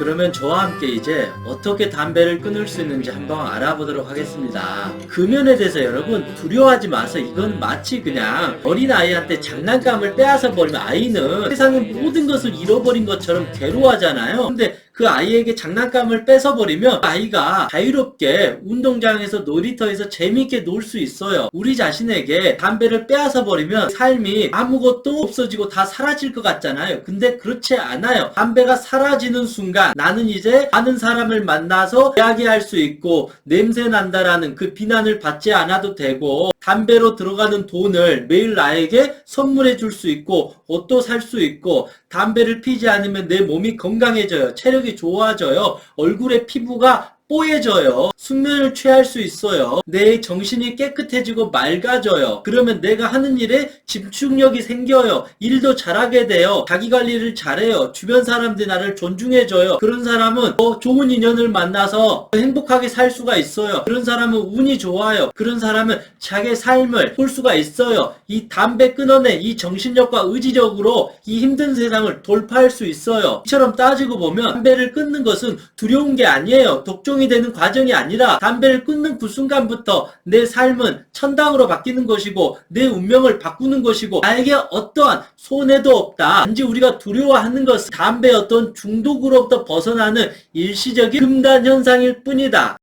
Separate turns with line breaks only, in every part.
그러면 저와 함께 이제 어떻게 담배를 끊을 수 있는지 한번 알아보도록 하겠습니다. 금연에 대해서 여러분 두려워하지 마세요. 이건 마치 그냥 어린 아이한테 장난감을 빼앗아 버리면 아이는 세상의 모든 것을 잃어버린 것처럼 괴로워하잖아요. 근데 그 아이에게 장난감을 뺏어버리면 아이가 자유롭게 운동장에서 놀이터에서 재미있게 놀 수 있어요. 우리 자신에게 담배를 빼앗아 버리면 삶이 아무것도 없어지고 다 사라질 것 같잖아요. 근데 그렇지 않아요. 담배가 사라지는 순간 나는 이제 많은 사람을 만나서 이야기할 수 있고 냄새 난다라는 그 비난을 받지 않아도 되고 담배로 들어가는 돈을 매일 나에게 선물해 줄 수 있고 옷도 살 수 있고 담배를 피지 않으면 내 몸이 건강해져요. 체력이 좋아져요. 얼굴의 피부가 뽀얘져요. 숙면을 취할 수 있어요. 내 정신이 깨끗해지고 맑아져요. 그러면 내가 하는 일에 집중력이 생겨요. 일도 잘하게 돼요. 자기 관리를 잘해요. 주변 사람들이 나를 존중해줘요. 그런 사람은 더 좋은 인연을 만나서 행복하게 살 수가 있어요. 그런 사람은 운이 좋아요. 그런 사람은 자기 삶을 볼 수가 있어요. 이 담배 끊어낸 이 정신력과 의지력으로 이 힘든 세상을 돌파할 수 있어요. 이처럼 따지고 보면 담배를 끊는 것은 두려운 게 아니에요. 독종 이 되는 과정이 아니라 담배를 끊는 그 순간부터 내 삶은 천당으로 바뀌는 것이고 내 운명을 바꾸는 것이고 나에게 어떠한 손해도 없다. 단지 우리가 두려워하는 것은 담배 어떤 중독으로부터 벗어나는 일시적인 금단 현상일 뿐이다.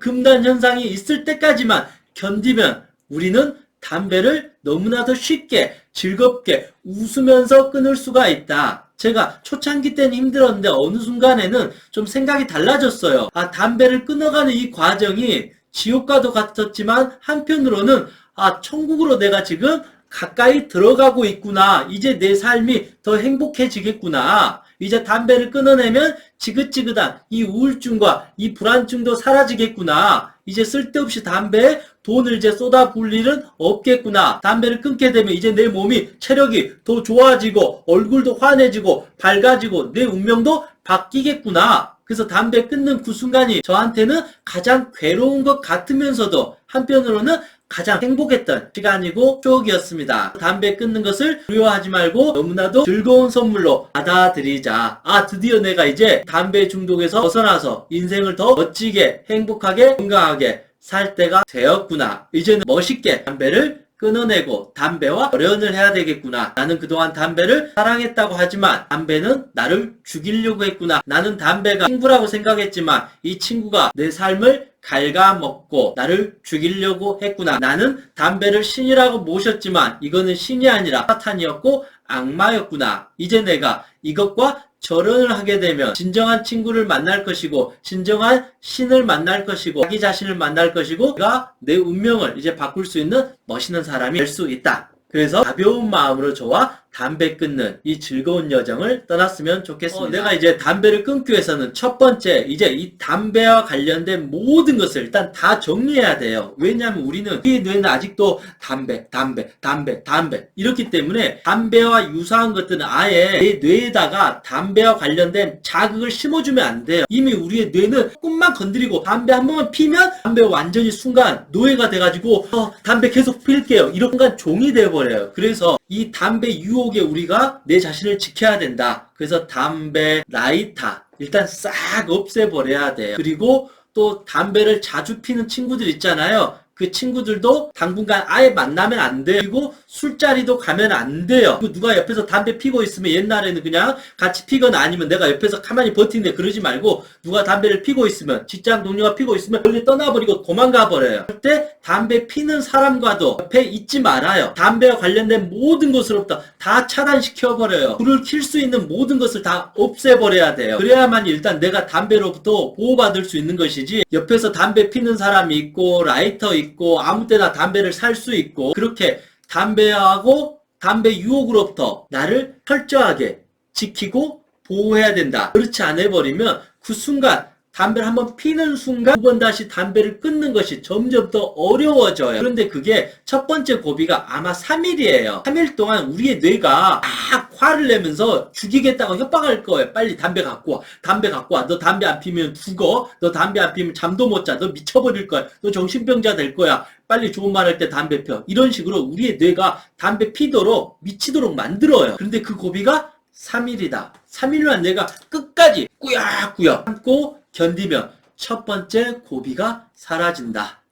금단 현상이 있을 때까지만 견디면 우리는 담배를 너무나도 쉽게 즐겁게 웃으면서 끊을 수가 있다. 제가 초창기 때는 힘들었는데 어느 순간에는 좀 생각이 달라졌어요. 아, 담배를 끊어가는 이 과정이 지옥과도 같았지만 한편으로는 아, 천국으로 내가 지금 가까이 들어가고 있구나. 이제 내 삶이 더 행복해지겠구나. 이제 담배를 끊어내면 지긋지긋한 이 우울증과 이 불안증도 사라지겠구나. 이제 쓸데없이 담배에 돈을 이제 쏟아 부을 일은 없겠구나. 담배를 끊게 되면 이제 내 몸이 체력이 더 좋아지고 얼굴도 환해지고 밝아지고 내 운명도 바뀌겠구나. 그래서 담배 끊는 그 순간이 저한테는 가장 괴로운 것 같으면서도 한편으로는 가장 행복했던 시간이고 추억이었습니다. 담배 끊는 것을 두려워하지 말고 너무나도 즐거운 선물로 받아들이자. 아, 드디어 내가 이제 담배 중독에서 벗어나서 인생을 더 멋지게, 행복하게, 건강하게 살 때가 되었구나. 이제는 멋있게 담배를 끊어내고 담배와 결연을 해야 되겠구나. 나는 그동안 담배를 사랑했다고 하지만 담배는 나를 죽이려고 했구나. 나는 담배가 친구라고 생각했지만 이 친구가 내 삶을 갉아먹고 나를 죽이려고 했구나. 나는 담배를 신이라고 모셨지만 이거는 신이 아니라 사탄이었고 악마였구나. 이제 내가 이것과 절연을 하게 되면 진정한 친구를 만날 것이고 진정한 신을 만날 것이고 자기 자신을 만날 것이고 내가 내 운명을 이제 바꿀 수 있는 멋있는 사람이 될 수 있다. 그래서 가벼운 마음으로 저와 담배 끊는 이 즐거운 여정을 떠났으면 좋겠습니다. 어, 내가 이제 담배를 끊기 위해서는 첫 번째 이제 이 담배와 관련된 모든 것을 일단 다 정리해야 돼요. 왜냐하면 우리는 우리 뇌는 아직도 담배, 담배, 담배, 담배 이렇기 때문에 담배와 유사한 것들은 아예 내 뇌에다가 담배와 관련된 자극을 심어주면 안 돼요. 이미 우리의 뇌는 조금만 건드리고 담배 한 번만 피면 담배 완전히 순간 노예가 돼가지고 어, 담배 계속 필게요. 이런 순간 종이 돼버려요. 그래서 이 담배 유혹에 우리가 내 자신을 지켜야 된다. 그래서 담배, 라이터 일단 싹 없애버려야 돼요. 그리고 또 담배를 자주 피는 친구들 있잖아요. 그 친구들도 당분간 아예 만나면 안 돼요. 그리고 술자리도 가면 안 돼요. 그리고 누가 옆에서 담배 피고 있으면 옛날에는 그냥 같이 피거나 아니면 내가 옆에서 가만히 버티는데 그러지 말고 누가 담배를 피고 있으면 직장 동료가 피고 있으면 멀리 떠나버리고 도망가 버려요. 그때 담배 피는 사람과도 옆에 있지 말아요. 담배와 관련된 모든 것으로부터 다 차단시켜 버려요. 불을 킬 수 있는 모든 것을 다 없애버려야 돼요. 그래야만 일단 내가 담배로부터 보호받을 수 있는 것이지 옆에서 담배 피는 사람이 있고 라이터 있고 아무 때나 담배를 살 수 있고 그렇게 담배하고 담배 유혹으로부터 나를 철저하게 지키고 보호해야 된다. 그렇지 않아 버리면 그 순간 담배를 한번 피는 순간 두 번 다시 담배를 끊는 것이 점점 더 어려워져요. 그런데 그게 첫 번째 고비가 아마 3일이에요. 3일 동안 우리의 뇌가 막 화를 내면서 죽이겠다고 협박할 거예요. 빨리 담배 갖고 와. 담배 갖고 와. 너 담배 안 피면 죽어. 너 담배 안 피면 잠도 못 자. 너 미쳐버릴 거야. 너 정신병자 될 거야. 빨리 좋은 말 할 때 담배 펴. 이런 식으로 우리의 뇌가 담배 피도록 미치도록 만들어요. 그런데 그 고비가 3일이다. 3일만 내가 끝까지 꾸역꾸역 참고 견디면 첫 번째 고비가 사라진다.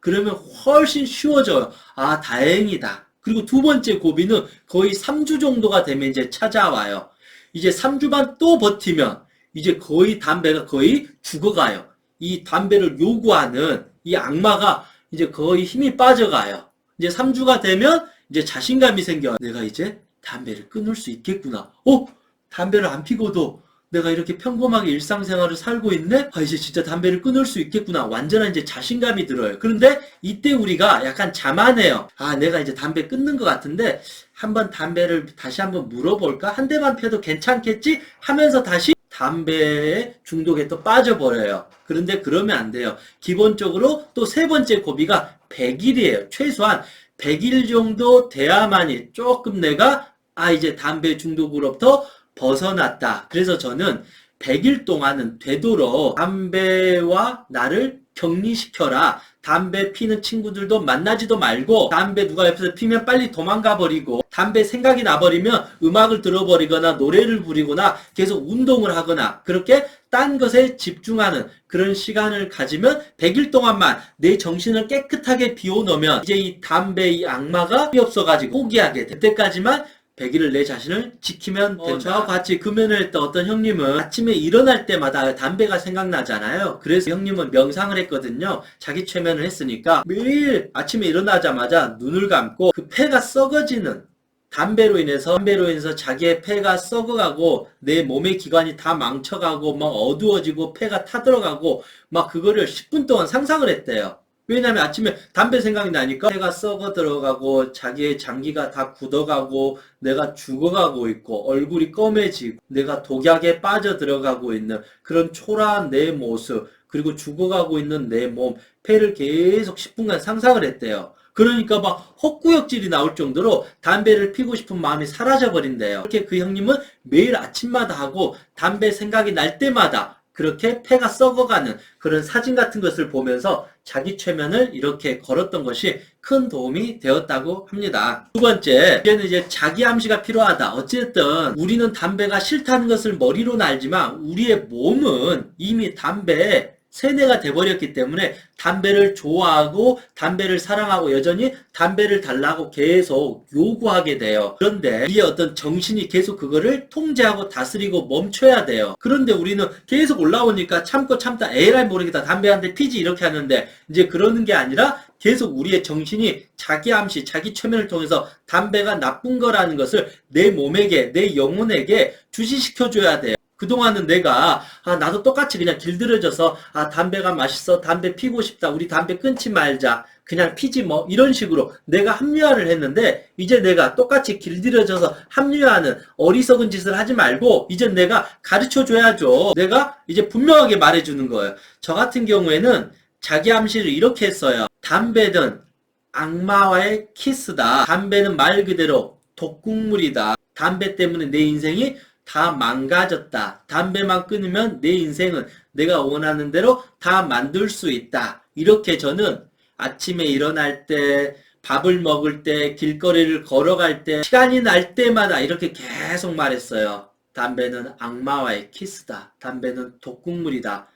그러면 훨씬 쉬워져요. 아, 다행이다. 그리고 두 번째 고비는 거의 3주 정도가 되면 이제 찾아와요. 이제 3주만 또 버티면 이제 거의 담배가 거의 죽어가요. 이 담배를 요구하는 이 악마가 이제 거의 힘이 빠져가요. 이제 3주가 되면 이제 자신감이 생겨요. 내가 이제 담배를 끊을 수 있겠구나. 어? 담배를 안 피고도 내가 이렇게 평범하게 일상생활을 살고 있네? 아, 이제 진짜 담배를 끊을 수 있겠구나. 완전한 이제 자신감이 들어요. 그런데 이때 우리가 약간 자만해요. 아, 내가 이제 담배 끊는 것 같은데 한번 담배를 다시 한번 물어볼까? 한 대만 펴도 괜찮겠지? 하면서 다시 담배의 중독에 또 빠져버려요. 그런데 그러면 안 돼요. 기본적으로 또 세 번째 고비가 100일이에요. 최소한 100일 정도 돼야만이 조금 내가 아 이제 담배 중독으로부터 벗어났다. 그래서 저는 100일 동안은 되도록 담배와 나를 격리시켜라. 담배 피는 친구들도 만나지도 말고 담배 누가 옆에서 피면 빨리 도망가 버리고 담배 생각이 나버리면 음악을 들어버리거나 노래를 부리거나 계속 운동을 하거나 그렇게 딴 것에 집중하는 그런 시간을 가지면 100일 동안만 내 정신을 깨끗하게 비워놓으면 이제 이 담배 이 악마가 피 없어가지고 포기하게 돼. 그때까지만 100일을 내 자신을 지키면
어,
된다. 저하고 같이 금연을 했던 어떤 형님은 아침에 일어날 때마다 담배가 생각나잖아요. 그래서 형님은 명상을 했거든요. 자기 최면을 했으니까 매일 아침에 일어나자마자 눈을 감고 그 폐가 썩어지는 담배로 인해서 담배로 인해서 자기의 폐가 썩어가고 내 몸의 기관이 다 망쳐가고 막 어두워지고 폐가 타들어가고 막 그거를 10분 동안 상상을 했대요. 왜냐면 아침에 담배 생각이 나니까 폐가 썩어 들어가고 자기의 장기가 다 굳어가고 내가 죽어가고 있고 얼굴이 검해지고 내가 독약에 빠져 들어가고 있는 그런 초라한 내 모습 그리고 죽어가고 있는 내 몸 폐를 계속 10분간 상상을 했대요. 그러니까 막 헛구역질이 나올 정도로 담배를 피고 싶은 마음이 사라져 버린대요. 이렇게 그 형님은 매일 아침마다 하고 담배 생각이 날 때마다 그렇게 폐가 썩어가는 그런 사진 같은 것을 보면서 자기 최면을 이렇게 걸었던 것이 큰 도움이 되었다고 합니다. 두 번째, 이제는 이제 자기 암시가 필요하다. 어쨌든 우리는 담배가 싫다는 것을 머리로는 알지만 우리의 몸은 이미 담배에 세뇌가 돼버렸기 때문에 담배를 좋아하고 담배를 사랑하고 여전히 담배를 달라고 계속 요구하게 돼요. 그런데 우리의 어떤 정신이 계속 그거를 통제하고 다스리고 멈춰야 돼요. 그런데 우리는 계속 올라오니까 참고 참다 에라이 모르겠다 담배 한 대 피지 이렇게 하는데 이제 그러는 게 아니라 계속 우리의 정신이 자기 암시, 자기 최면을 통해서 담배가 나쁜 거라는 것을 내 몸에게, 내 영혼에게 주시시켜줘야 돼요. 그동안은 내가 아 나도 똑같이 그냥 길들여져서 아 담배가 맛있어 담배 피고 싶다 우리 담배 끊지 말자 그냥 피지 뭐 이런 식으로 내가 합리화를 했는데 이제 내가 똑같이 길들여져서 합리화하는 어리석은 짓을 하지 말고 이제 내가 가르쳐 줘야죠. 내가 이제 분명하게 말해 주는 거예요. 저 같은 경우에는 자기 암시를 이렇게 했어요. 담배는 악마와의 키스다. 담배는 말 그대로 독국물이다. 담배 때문에 내 인생이 다 망가졌다. 담배만 끊으면 내 인생은 내가 원하는 대로 다 만들 수 있다. 이렇게 저는 아침에 일어날 때, 밥을 먹을 때, 길거리를 걸어갈 때, 시간이 날 때마다 이렇게 계속 말했어요. 담배는 악마와의 키스다. 담배는 독국물이다.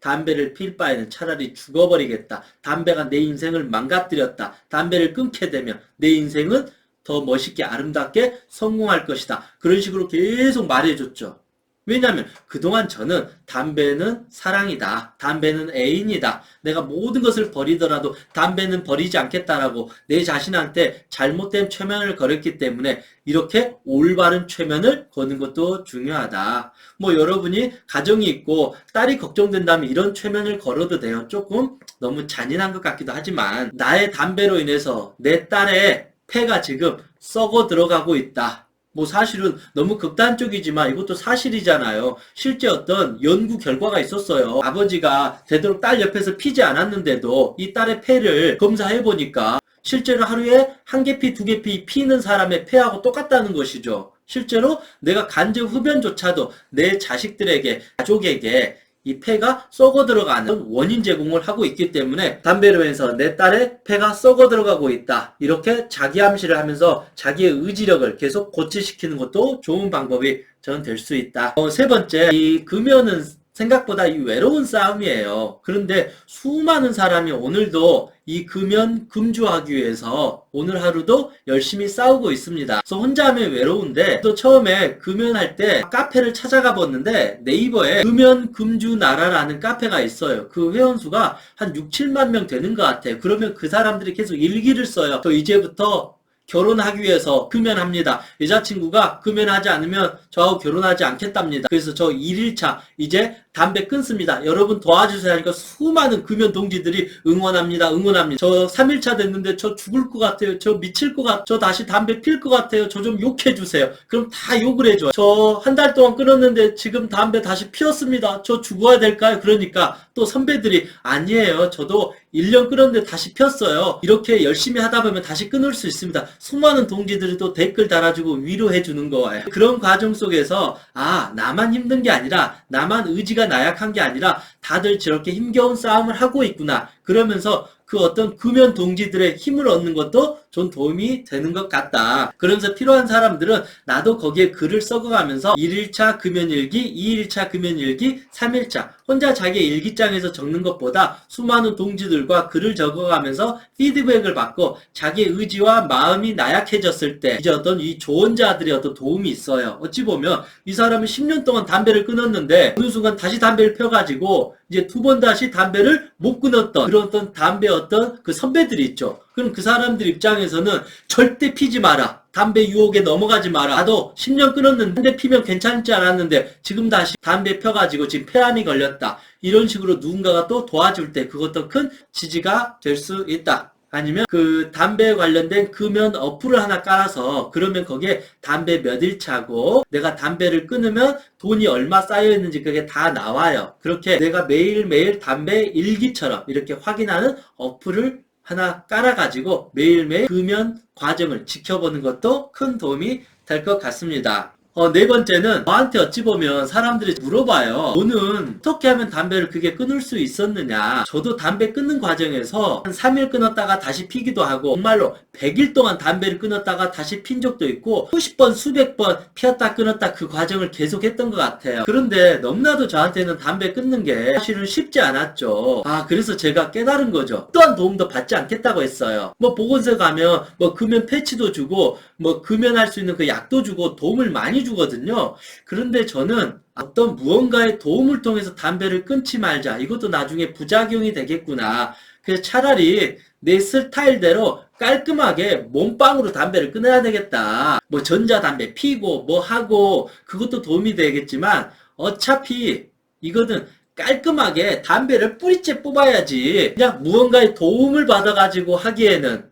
담배를 필 바에는 차라리 죽어버리겠다. 담배가 내 인생을 망가뜨렸다. 담배를 끊게 되면 내 인생은 더 멋있게 아름답게 성공할 것이다. 그런 식으로 계속 말해줬죠. 왜냐하면 그동안 저는 담배는 사랑이다. 담배는 애인이다. 내가 모든 것을 버리더라도 담배는 버리지 않겠다라고 내 자신한테 잘못된 최면을 걸었기 때문에 이렇게 올바른 최면을 거는 것도 중요하다. 뭐 여러분이 가정이 있고 딸이 걱정된다면 이런 최면을 걸어도 돼요. 조금 너무 잔인한 것 같기도 하지만 나의 담배로 인해서 내 딸의 폐가 지금 썩어 들어가고 있다. 뭐 사실은 너무 극단적이지만 이것도 사실이잖아요. 실제 어떤 연구 결과가 있었어요. 아버지가 되도록 딸 옆에서 피지 않았는데도 이 딸의 폐를 검사해 보니까 실제로 하루에 한 개 피, 두 개 피 피는 사람의 폐하고 똑같다는 것이죠. 실제로 내가 간접 흡연조차도 내 자식들에게, 가족에게 이 폐가 썩어 들어가는 원인 제공을 하고 있기 때문에 담배로 해서 내 딸의 폐가 썩어 들어가고 있다. 이렇게 자기 암시를 하면서 자기의 의지력을 계속 고취시키는 것도 좋은 방법이 저는 될수 있다. 어, 세 번째, 이 금연은 생각보다 이 외로운 싸움이에요. 그런데 수많은 사람이 오늘도 이 금연 금주하기 위해서 오늘 하루도 열심히 싸우고 있습니다. 그래서 혼자 하면 외로운데 또 처음에 금연할 때 카페를 찾아가 봤는데 네이버에 금연 금주 나라라는 카페가 있어요. 그 회원수가 한 6, 7만 명 되는 것 같아요. 그러면 그 사람들이 계속 일기를 써요. 저 이제부터 결혼하기 위해서 금연합니다. 여자친구가 금연하지 않으면 저하고 결혼하지 않겠답니다. 그래서 저 1일차 이제 담배 끊습니다. 여러분 도와주세요 하니까 수많은 금연 동지들이 응원합니다. 응원합니다. 저 3일차 됐는데 저 죽을 것 같아요. 저 미칠 것 같아요. 저 다시 담배 필 것 같아요. 저 좀 욕해주세요. 그럼 다 욕을 해줘. 저한 달 동안 끊었는데 지금 담배 다시 피웠습니다. 저 죽어야 될까요? 그러니까 또 선배들이 아니에요. 저도 1년 끊었는데 다시 폈어요. 이렇게 열심히 하다 보면 다시 끊을 수 있습니다. 수많은 동지들이 또 댓글 달아주고 위로해 주는 거예요. 그런 과정 속에서 아 나만 힘든 게 아니라 나만 의지가 나약한 게 아니라 다들 저렇게 힘겨운 싸움을 하고 있구나. 그러면서 그 어떤 금연 동지들의 힘을 얻는 것도 좀 도움이 되는 것 같다. 그러면서 필요한 사람들은 나도 거기에 글을 써가면서 1일차 금연일기, 2일차 금연일기, 3일차 혼자 자기 일기장에서 적는 것보다 수많은 동지들과 글을 적어가면서 피드백을 받고 자기 의지와 마음이 나약해졌을 때 이제 어떤 이 조언자들의 어떤 도움이 있어요. 어찌 보면 이 사람은 10년 동안 담배를 끊었는데 어느 순간 다시 담배를 펴가지고 이제 두 번 다시 담배를 못 끊었던 그런 어떤 담배 어떤 그 선배들이 있죠. 그럼 그 사람들 입장에서는 절대 피지 마라. 담배 유혹에 넘어가지 마라. 나도 10년 끊었는데 담배 피면 괜찮지 않았는데 지금 다시 담배 펴가지고 지금 폐암이 걸렸다. 이런 식으로 누군가가 또 도와줄 때 그것도 큰 지지가 될 수 있다. 아니면 그 담배에 관련된 금연 어플을 하나 깔아서 그러면 거기에 담배 몇 일 차고 내가 담배를 끊으면 돈이 얼마 쌓여 있는지 그게 다 나와요. 그렇게 내가 매일매일 담배 일기처럼 이렇게 확인하는 어플을 하나 깔아가지고 매일매일 금연 과정을 지켜보는 것도 큰 도움이 될 것 같습니다. 어, 네 번째는 저한테 어찌 보면 사람들이 물어봐요. 너는 어떻게 하면 담배를 그게 끊을 수 있었느냐? 저도 담배 끊는 과정에서 한 3일 끊었다가 다시 피기도 하고 정말로 100일 동안 담배를 끊었다가 다시 핀 적도 있고 수십 번 수백 번 피었다 끊었다 그 과정을 계속 했던 것 같아요. 그런데 너무나도 저한테는 담배 끊는 게 사실은 쉽지 않았죠. 아 그래서 제가 깨달은 거죠. 또한 도움도 받지 않겠다고 했어요. 뭐 보건소 가면 뭐 금연 패치도 주고 뭐 금연할 수 있는 그 약도 주고 도움을 많이 주거든요. 그런데 저는 어떤 무언가의 도움을 통해서 담배를 끊지 말자. 이것도 나중에 부작용이 되겠구나. 그래서 차라리 내 스타일대로 깔끔하게 몸빵으로 담배를 끊어야 되겠다. 뭐 전자담배 피고 뭐 하고 그것도 도움이 되겠지만 어차피 이거는 깔끔하게 담배를 뿌리째 뽑아야지 그냥 무언가의 도움을 받아가지고 하기에는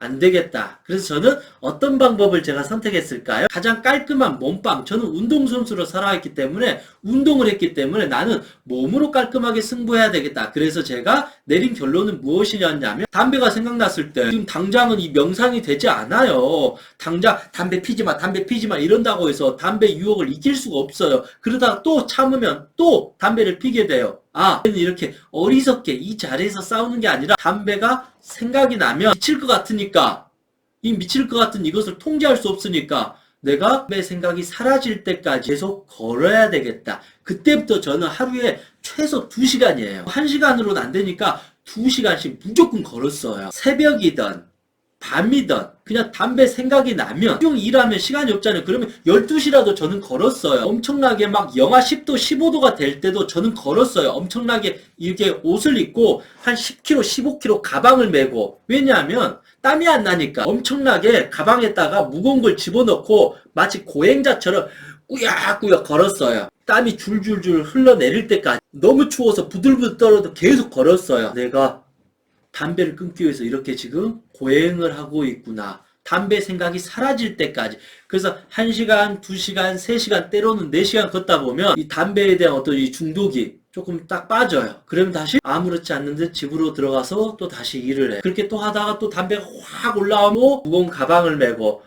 안 되겠다. 그래서 저는 어떤 방법을 제가 선택했을까요? 가장 깔끔한 몸빵. 저는 운동선수로 살아왔기 때문에 운동을 했기 때문에 나는 몸으로 깔끔하게 승부해야 되겠다. 그래서 제가 내린 결론은 무엇이냐면 담배가 생각났을 때 지금 당장은 이 명상이 되지 않아요. 당장 담배 피지 마, 담배 피지 마 이런다고 해서 담배 유혹을 이길 수가 없어요. 그러다가 또 참으면 또 담배를 피게 돼요. 아, 이렇게 어리석게 이 자리에서 싸우는 게 아니라 담배가 생각이 나면 미칠 것 같으니까 이 미칠 것 같은 이것을 통제할 수 없으니까 내가 내 생각이 사라질 때까지 계속 걸어야 되겠다. 그때부터 저는 하루에 최소 2시간이에요. 1시간으로는 안 되니까 2시간씩 무조건 걸었어요. 새벽이든 밤이든 그냥 담배 생각이 나면 쭉 일하면 시간이 없잖아요. 그러면 12시라도 저는 걸었어요. 엄청나게 막 영하 10도, 15도가 될 때도 저는 걸었어요. 엄청나게 이렇게 옷을 입고 한 10kg, 15kg 가방을 메고 왜냐하면 땀이 안 나니까 엄청나게 가방에다가 무거운 걸 집어넣고 마치 고행자처럼 꾸역꾸역 걸었어요. 땀이 줄줄줄 흘러내릴 때까지 너무 추워서 부들부들 떨어도 계속 걸었어요. 내가 담배를 끊기 위해서 이렇게 지금 고행을 하고 있구나. 담배 생각이 사라질 때까지. 그래서 1시간, 2시간, 3시간, 때로는 4시간 걷다 보면 이 담배에 대한 어떤 이 중독이 조금 딱 빠져요. 그러면 다시 아무렇지 않는데 집으로 들어가서 또 다시 일을 해. 그렇게 또 하다가 또 담배가 확 올라오고 무거운 가방을 메고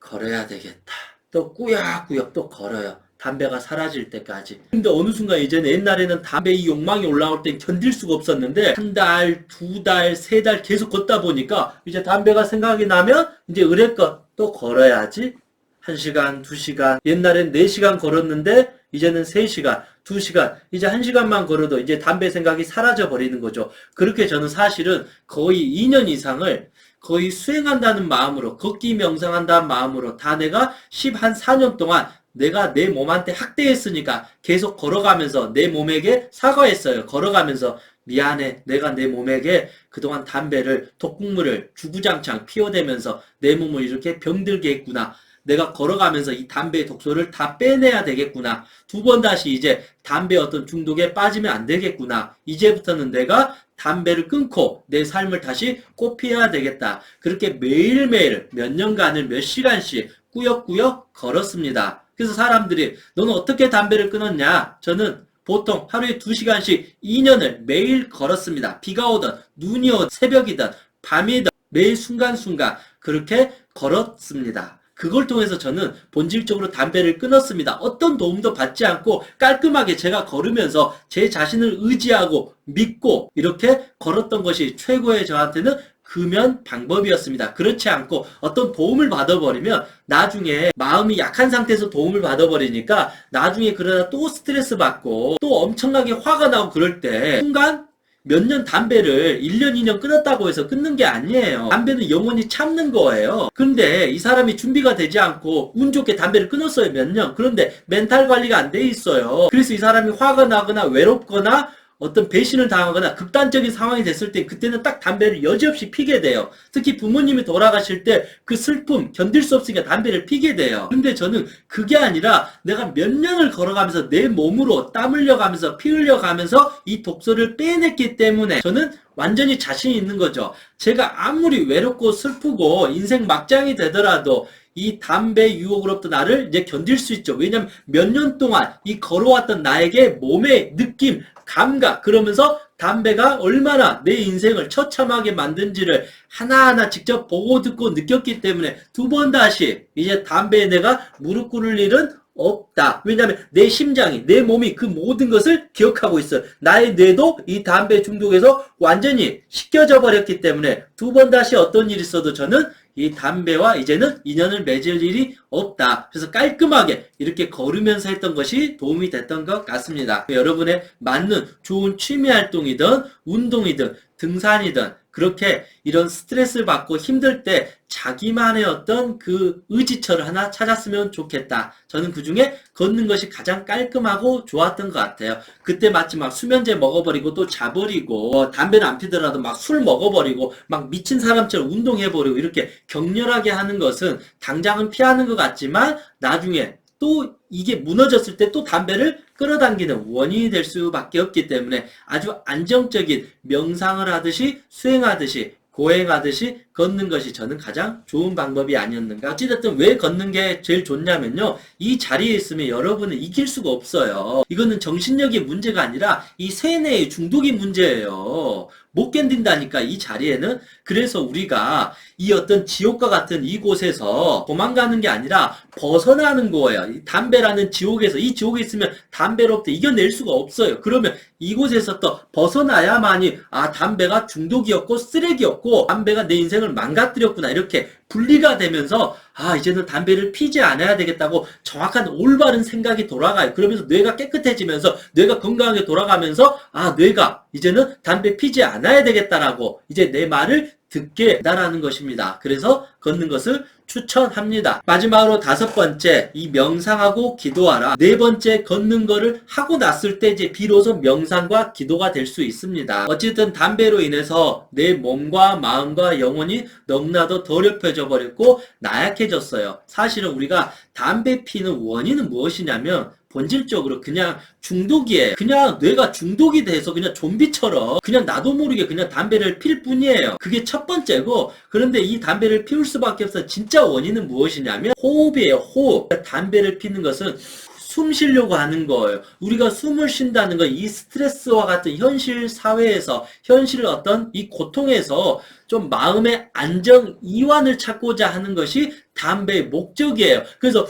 걸어야 되겠다. 또 꾸역꾸역 또 걸어요. 담배가 사라질 때까지. 근데 어느 순간 이제는 옛날에는 담배 이 욕망이 올라올 땐 견딜 수가 없었는데 한 달, 두 달, 세 달 계속 걷다 보니까 이제 담배가 생각이 나면 이제 의뢰껏 또 걸어야지. 한 시간, 두 시간. 옛날엔 네 시간 걸었는데 이제는 세 시간, 두 시간. 이제 한 시간만 걸어도 이제 담배 생각이 사라져 버리는 거죠. 그렇게 저는 사실은 거의 2년 이상을 거의 수행한다는 마음으로 걷기 명상한다는 마음으로 다 내가 10 한 4년 동안 내가 내 몸한테 학대했으니까 계속 걸어가면서 내 몸에게 사과했어요. 걸어가면서 미안해. 내가 내 몸에게 그동안 담배를 독국물을 주구장창 피워대면서 내 몸을 이렇게 병들게 했구나. 내가 걸어가면서 이 담배의 독소를 다 빼내야 되겠구나. 두 번 다시 이제 담배 어떤 중독에 빠지면 안 되겠구나. 이제부터는 내가 담배를 끊고 내 삶을 다시 꽃피해야 되겠다. 그렇게 매일매일 몇 년간을 몇 시간씩 꾸역꾸역 걸었습니다. 그래서 사람들이 너는 어떻게 담배를 끊었냐? 저는 보통 하루에 2시간씩 2년을 매일 걸었습니다. 비가 오든 눈이 오든 새벽이든 밤이든 매일 순간순간 그렇게 걸었습니다. 그걸 통해서 저는 본질적으로 담배를 끊었습니다. 어떤 도움도 받지 않고 깔끔하게 제가 걸으면서 제 자신을 의지하고 믿고 이렇게 걸었던 것이 최고의 저한테는 금연 방법이었습니다. 그렇지 않고 어떤 도움을 받아버리면 나중에 마음이 약한 상태에서 도움을 받아버리니까 나중에 그러다 또 스트레스 받고 또 엄청나게 화가 나고 그럴 때 순간 몇년 담배를 1년, 2년 끊었다고 해서 끊는 게 아니에요. 담배는 영원히 참는 거예요. 근데 이 사람이 준비가 되지 않고 운 좋게 담배를 끊었어요, 몇 년. 그런데 멘탈 관리가 안 돼 있어요. 그래서 이 사람이 화가 나거나 외롭거나 어떤 배신을 당하거나 극단적인 상황이 됐을 때 그때는 딱 담배를 여지없이 피게 돼요. 특히 부모님이 돌아가실 때 그 슬픔 견딜 수 없으니까 담배를 피게 돼요. 근데 저는 그게 아니라 내가 몇 년을 걸어가면서 내 몸으로 땀 흘려가면서 피 흘려가면서 이 독소를 빼냈기 때문에 저는 완전히 자신이 있는 거죠. 제가 아무리 외롭고 슬프고 인생 막장이 되더라도 이 담배 유혹으로부터 나를 이제 견딜 수 있죠. 왜냐면 몇 년 동안 이 걸어왔던 나에게 몸의 느낌, 감각, 그러면서 담배가 얼마나 내 인생을 처참하게 만든지를 하나하나 직접 보고 듣고 느꼈기 때문에 두 번 다시 이제 담배에 내가 무릎 꿇을 일은 없다. 왜냐하면 내 심장이, 내 몸이 그 모든 것을 기억하고 있어. 나의 뇌도 이 담배 중독에서 완전히 씻겨져 버렸기 때문에 두 번 다시 어떤 일이 있어도 저는 이 담배와 이제는 인연을 맺을 일이 없다. 그래서 깔끔하게 이렇게 걸으면서 했던 것이 도움이 됐던 것 같습니다. 여러분의 맞는 좋은 취미 활동이든 운동이든 등산이든 그렇게 이런 스트레스를 받고 힘들 때 자기만의 어떤 그 의지처를 하나 찾았으면 좋겠다. 저는 그 중에 걷는 것이 가장 깔끔하고 좋았던 것 같아요. 그때 마치 막 수면제 먹어버리고 또 자버리고 어, 담배는 안 피더라도 막 술 먹어버리고 막 미친 사람처럼 운동해버리고 이렇게 격렬하게 하는 것은 당장은 피하는 것 같지만 나중에 또 이게 무너졌을 때 또 담배를 끌어당기는 원인이 될 수밖에 없기 때문에 아주 안정적인 명상을 하듯이 수행하듯이 고행하듯이 걷는 것이 저는 가장 좋은 방법이 아니었는가. 어찌됐든 왜 걷는 게 제일 좋냐면요. 이 자리에 있으면 여러분은 이길 수가 없어요. 이거는 정신력의 문제가 아니라 이 세뇌의 중독이 문제예요. 못 견딘다니까 이 자리에는 그래서 우리가 이 어떤 지옥과 같은 이곳에서 도망가는 게 아니라 벗어나는 거예요. 이 담배라는 지옥에서 이 지옥에 있으면 담배로부터 이겨낼 수가 없어요. 그러면 이곳에서 또 벗어나야만이 아 담배가 중독이었고 쓰레기였고 담배가 내 인생을 망가뜨렸구나 이렇게 분리가 되면서 아 이제는 담배를 피지 않아야 되겠다고 정확한 올바른 생각이 돌아가요. 그러면서 뇌가 깨끗해지면서 뇌가 건강하게 돌아가면서 아 뇌가 이제는 담배 피지 않아야 되겠다라고 이제 내 말을 듣게 나라는 것입니다. 그래서 걷는 것을 추천합니다. 마지막으로 다섯 번째, 이 명상하고 기도하라. 네 번째, 걷는 거를 하고 났을 때 이제 비로소 명상과 기도가 될 수 있습니다. 어쨌든 담배로 인해서 내 몸과 마음과 영혼이 너무나도 더럽혀져 버렸고 나약해졌어요. 사실은 우리가 담배 피는 원인은 무엇이냐면 본질적으로 그냥 중독이에요. 그냥 뇌가 중독이 돼서 그냥 좀비처럼 그냥 나도 모르게 그냥 담배를 필 뿐이에요. 그게 첫 번째고 그런데 이 담배를 피울 수밖에 없어 진짜 원인은 무엇이냐면 호흡이에요. 호흡. 담배를 피는 것은 숨 쉬려고 하는 거예요. 우리가 숨을 쉰다는 건 이 스트레스와 같은 현실 사회에서 현실 어떤 이 고통에서 좀 마음의 안정 이완을 찾고자 하는 것이 담배의 목적이에요. 그래서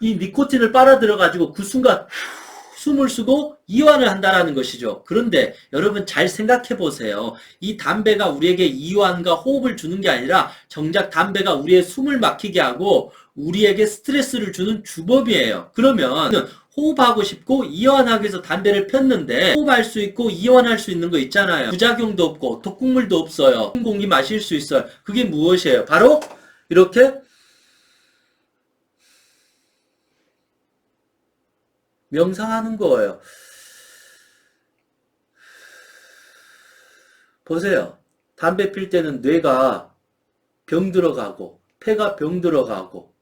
이 니코틴을 빨아들여 가지고 그 순간 숨을 쉬고 이완을 한다라는 것이죠. 그런데 여러분 잘 생각해 보세요. 이 담배가 우리에게 이완과 호흡을 주는 게 아니라 정작 담배가 우리의 숨을 막히게 하고 우리에게 스트레스를 주는 주법이에요. 그러면 호흡하고 싶고 이완하기 위해서 담배를 폈는데 호흡할 수 있고 이완할 수 있는 거 있잖아요. 부작용도 없고 독국물도 없어요. 공기 마실 수 있어요. 그게 무엇이에요? 바로 이렇게 명상하는 거예요. 보세요. 담배 필 때는 뇌가 병 들어가고, 폐가 병 들어가고,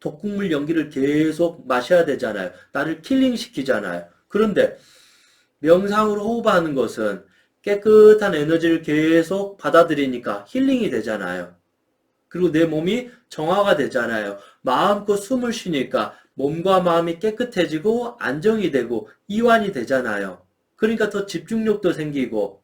독국물 연기를 계속 마셔야 되잖아요. 나를 킬링 시키잖아요. 그런데 명상으로 호흡하는 것은 깨끗한 에너지를 계속 받아들이니까 힐링이 되잖아요. 그리고 내 몸이 정화가 되잖아요. 마음껏 숨을 쉬니까 몸과 마음이 깨끗해지고 안정이 되고 이완이 되잖아요. 그러니까 더 집중력도 생기고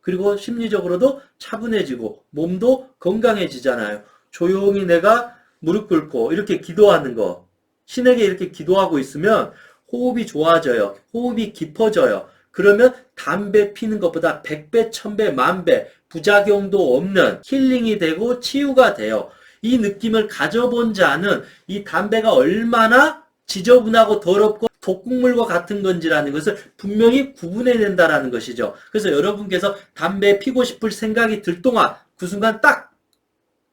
그리고 심리적으로도 차분해지고 몸도 건강해지잖아요. 조용히 내가 무릎 꿇고 이렇게 기도하는 거 신에게 이렇게 기도하고 있으면 호흡이 좋아져요. 호흡이 깊어져요. 그러면 담배 피는 것보다 100배, 1000배, 만배 부작용도 없는 힐링이 되고 치유가 돼요. 이 느낌을 가져본 자는 이 담배가 얼마나 지저분하고 더럽고 독국물과 같은 건지라는 것을 분명히 구분해낸다라는 것이죠. 그래서 여러분께서 담배 피고 싶을 생각이 들 동안 그 순간 딱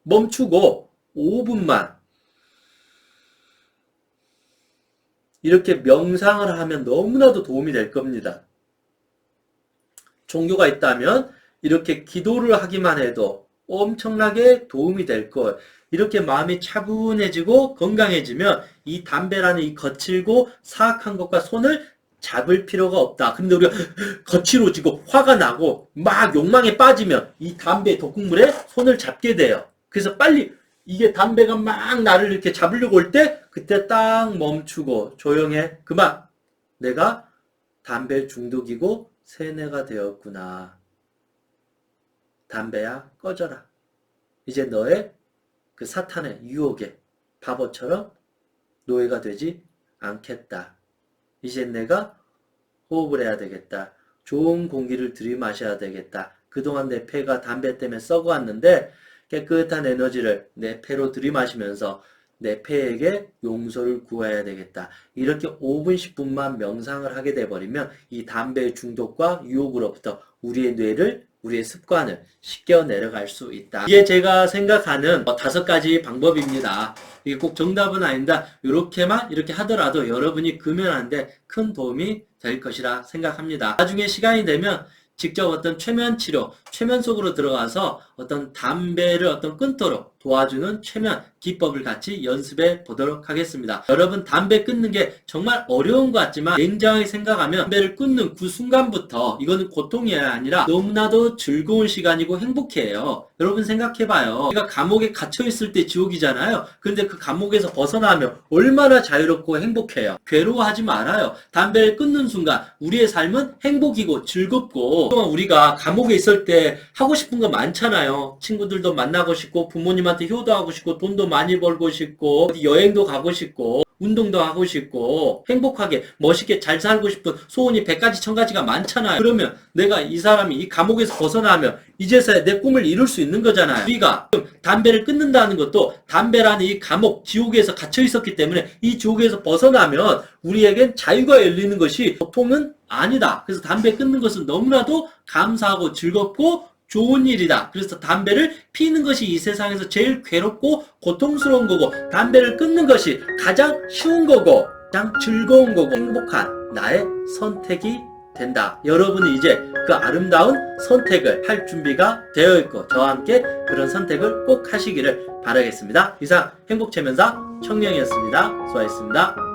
멈추고 5분만 이렇게 명상을 하면 너무나도 도움이 될 겁니다. 종교가 있다면 이렇게 기도를 하기만 해도 엄청나게 도움이 될 것. 이렇게 마음이 차분해지고 건강해지면 이 담배라는 이 거칠고 사악한 것과 손을 잡을 필요가 없다. 근데 우리가 거칠어지고 화가 나고 막 욕망에 빠지면 이 담배 독국물에 손을 잡게 돼요. 그래서 빨리 이게 담배가 막 나를 이렇게 잡으려고 올 때 그때 딱 멈추고 조용해. 그만. 내가 담배 중독이고 세뇌가 되었구나. 담배야 꺼져라. 이제 너의 그 사탄의 유혹에 바보처럼 노예가 되지 않겠다. 이제 내가 호흡을 해야 되겠다. 좋은 공기를 들이마셔야 되겠다. 그동안 내 폐가 담배 때문에 썩어왔는데 깨끗한 에너지를 내 폐로 들이마시면서 내 폐에게 용서를 구해야 되겠다. 이렇게 5분, 10분만 명상을 하게 돼버리면 이 담배 중독과 유혹으로부터 우리의 뇌를 우리의 습관을 씻겨 내려갈 수 있다. 이게 제가 생각하는 어, 다섯 가지 방법입니다. 이게 꼭 정답은 아닙니다. 이렇게만 이렇게 하더라도 여러분이 금연하는데 큰 도움이 될 것이라 생각합니다. 나중에 시간이 되면 직접 어떤 최면 치료, 최면 속으로 들어가서 어떤 담배를 어떤 끊도록 도와주는 최면 기법을 같이 연습해 보도록 하겠습니다. 여러분 담배 끊는 게 정말 어려운 것 같지만 냉정하게 생각하면 담배를 끊는 그 순간부터 이거는 고통이 아니라 너무나도 즐거운 시간이고 행복해요. 여러분 생각해봐요. 우리가 감옥에 갇혀 있을 때 지옥이잖아요. 그런데 그 감옥에서 벗어나면 얼마나 자유롭고 행복해요. 괴로워하지 말아요. 담배를 끊는 순간 우리의 삶은 행복이고 즐겁고 그동안 우리가 감옥에 있을 때 하고 싶은 거 많잖아요. 친구들도 만나고 싶고 부모님한테 효도하고 싶고 돈도 많이 벌고 싶고 여행도 가고 싶고 운동도 하고 싶고 행복하게 멋있게 잘 살고 싶은 소원이 백 가지 천 가지가 많잖아요. 그러면 내가 이 사람이 이 감옥에서 벗어나면 이제서야 내 꿈을 이룰 수 있는 거잖아요. 우리가 담배를 끊는다는 것도 담배라는 이 감옥 지옥에서 갇혀 있었기 때문에 이 지옥에서 벗어나면 우리에겐 자유가 열리는 것이 보통은 아니다. 그래서 담배 끊는 것은 너무나도 감사하고 즐겁고 좋은 일이다. 그래서 담배를 피는 것이 이 세상에서 제일 괴롭고 고통스러운 거고, 담배를 끊는 것이 가장 쉬운 거고, 가장 즐거운 거고, 행복한 나의 선택이 된다. 여러분이 이제 그 아름다운 선택을 할 준비가 되어 있고, 저와 함께 그런 선택을 꼭 하시기를 바라겠습니다. 이상 행복체면사 청량이었습니다. 수고하셨습니다.